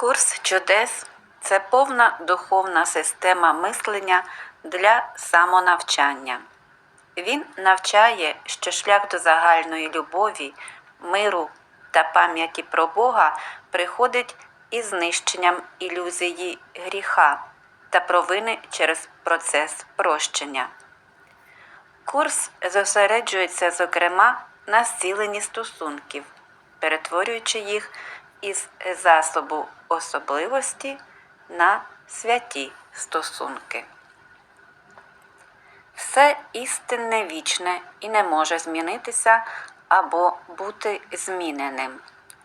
Курс чудес це повна духовна система мислення для самонавчання. Він навчає, що шлях до загальної любові, миру та пам'яті про Бога приходить із знищенням ілюзії гріха та провини через процес прощення. Курс зосереджується, зокрема, на зціленні стосунків, перетворюючи їх із засобу особливості на святі стосунки. Все істинне вічне і не може змінитися або бути зміненим.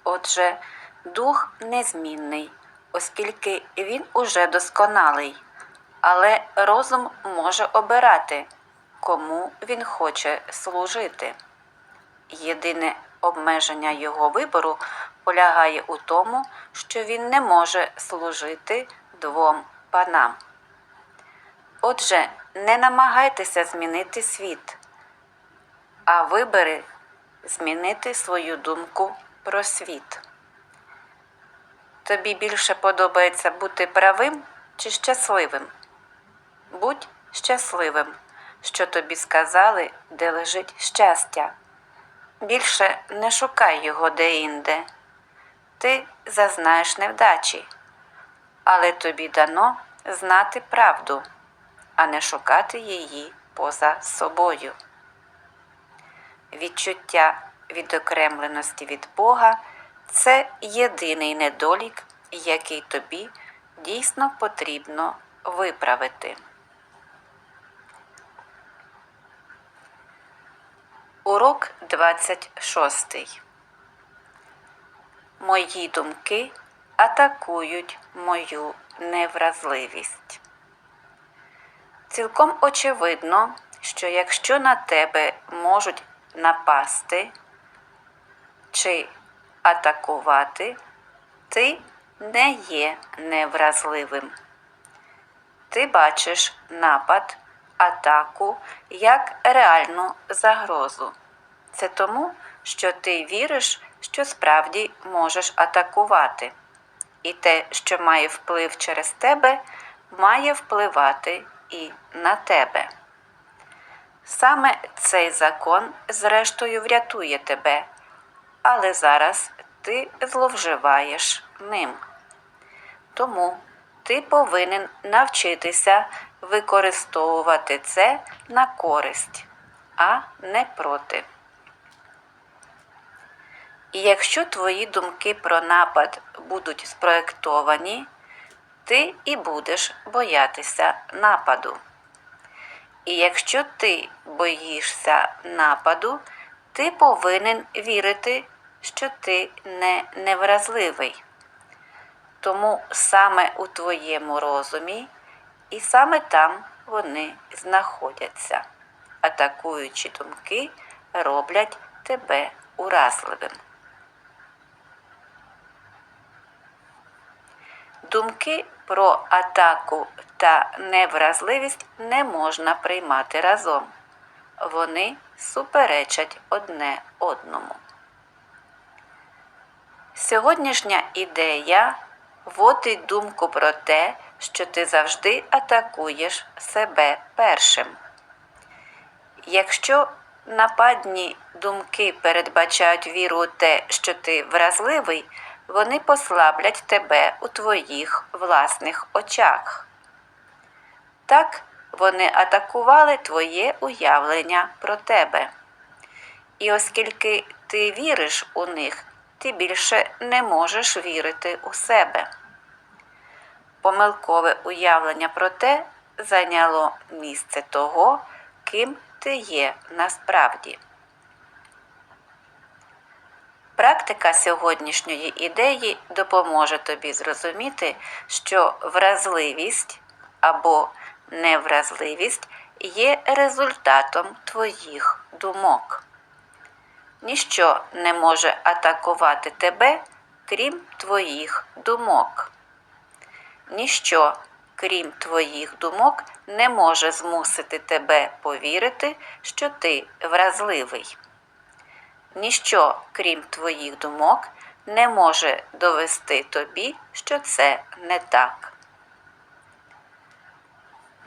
Отже, дух незмінний, оскільки він уже досконалий, але розум може обирати, кому він хоче служити. Єдине обмеження його вибору полягає у тому, що він не може служити двом панам. Отже, не намагайтеся змінити світ, а вибери змінити свою думку про світ. Тобі більше подобається бути правим чи щасливим? Будь щасливим, що тобі сказали, де лежить щастя. Більше не шукай його де-інде. Ти зазнаєш невдачі, але тобі дано знати правду, а не шукати її поза собою. Відчуття відокремленості від Бога це єдиний недолік, який тобі дійсно потрібно виправити. Урок 26. Мої думки атакують мою невразливість. Цілком очевидно, що якщо на тебе можуть напасти чи атакувати, ти не є невразливим. Ти бачиш напад, атаку як реальну загрозу. Це тому, що ти віриш, що справді можеш атакувати. І те, що має вплив через тебе, має впливати і на тебе. Саме цей закон, зрештою, врятує тебе, але зараз ти зловживаєш ним. Тому ти повинен навчитися використовувати це на користь, а не проти. І якщо твої думки про напад будуть спроєктовані, ти і будеш боятися нападу. І якщо ти боїшся нападу, ти повинен вірити, що ти не невразливий. Тому саме у твоєму розумі і саме там вони знаходяться. Атакуючі думки роблять тебе уразливим. Думки про атаку та невразливість не можна приймати разом. Вони суперечать одне одному. Сьогоднішня ідея вводить думку про те, що ти завжди атакуєш себе першим. Якщо нападні думки передбачають віру у те, що ти вразливий, вони послаблять тебе у твоїх власних очах. Так вони атакували твоє уявлення про тебе. І оскільки ти віриш у них, ти більше не можеш вірити у себе. Помилкове уявлення про те зайняло місце того, ким ти є насправді. Практика сьогоднішньої ідеї допоможе тобі зрозуміти, що вразливість або невразливість є результатом твоїх думок. Ніщо не може атакувати тебе, крім твоїх думок. Ніщо, крім твоїх думок, не може змусити тебе повірити, що ти вразливий. Ніщо, крім твоїх думок, не може довести тобі, що це не так.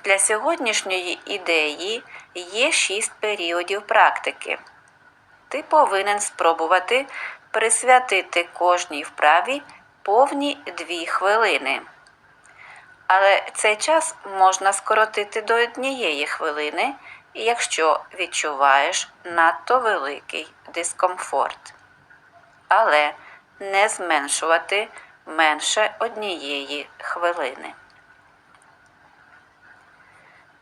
Для сьогоднішньої ідеї є шість періодів практики. Ти повинен спробувати присвятити кожній вправі повні дві хвилини. Але цей час можна скоротити до однієї хвилини, якщо відчуваєш надто великий дискомфорт. Але не зменшувати менше однієї хвилини.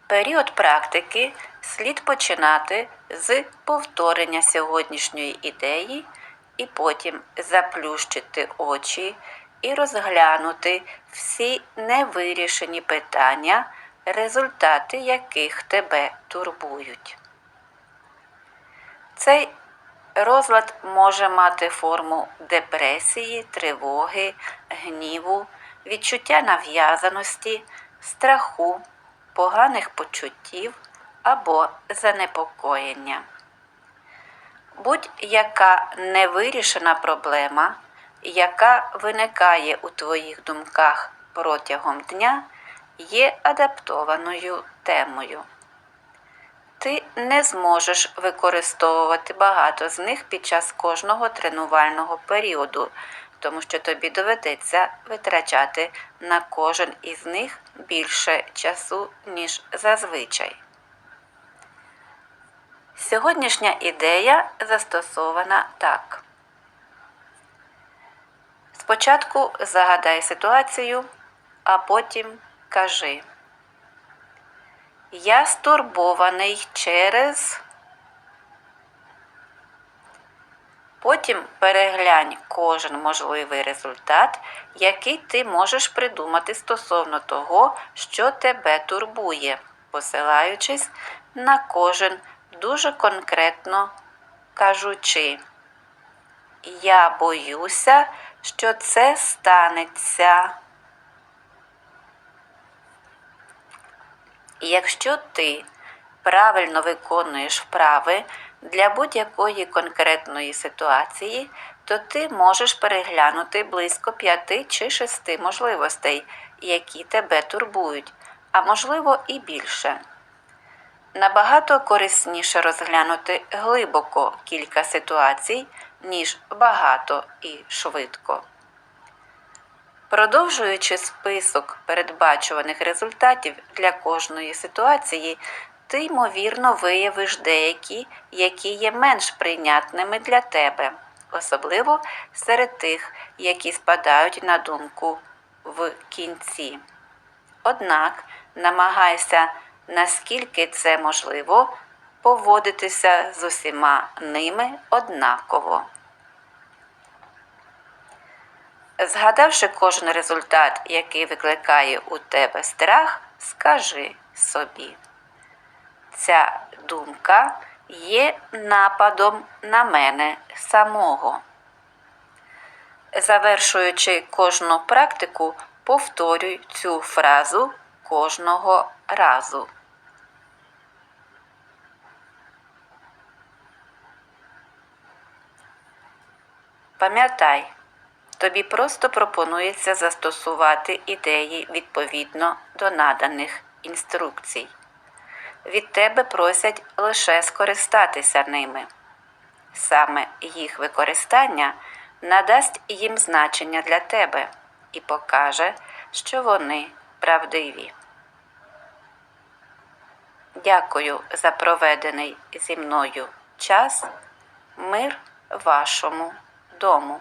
Період практики слід починати з повторення сьогоднішньої ідеї і потім заплющити очі і розглянути всі невирішені питання, результати яких тебе турбують. Цей розлад може мати форму депресії, тривоги, гніву, відчуття нав'язаності, страху, поганих почуттів або занепокоєння. Будь-яка невирішена проблема, яка виникає у твоїх думках протягом дня, є адаптованою темою. Ти не зможеш використовувати багато з них під час кожного тренувального періоду, тому що тобі доведеться витрачати на кожен із них більше часу, ніж зазвичай. Сьогоднішня ідея застосована так. Спочатку загадай ситуацію, а потім кажи. Я стурбований через. Потім переглянь кожен можливий результат, який ти можеш придумати стосовно того, що тебе турбує, посилаючись на кожен дуже конкретно кажучи. Я боюся, що це станеться. Якщо ти правильно виконуєш вправи для будь-якої конкретної ситуації, то ти можеш переглянути близько п'яти чи шести можливостей, які тебе турбують, а можливо і більше. Набагато корисніше розглянути глибоко кілька ситуацій, ніж багато і швидко. Продовжуючи список передбачуваних результатів для кожної ситуації, ти ймовірно виявиш деякі, які є менш прийнятними для тебе, особливо серед тих, які спадають на думку в кінці. Однак намагайся, наскільки це можливо, поводитися з усіма ними однаково. Згадавши кожен результат, який викликає у тебе страх, скажи собі. Ця думка є нападом на мене самого. Завершуючи кожну практику, повторюй цю фразу кожного разу. Пам'ятай, тобі просто пропонується застосувати ідеї відповідно до наданих інструкцій. Від тебе просять лише скористатися ними. Саме їх використання надасть їм значення для тебе і покаже, що вони правдиві. Дякую за проведений зі мною час. Мир вашому дому.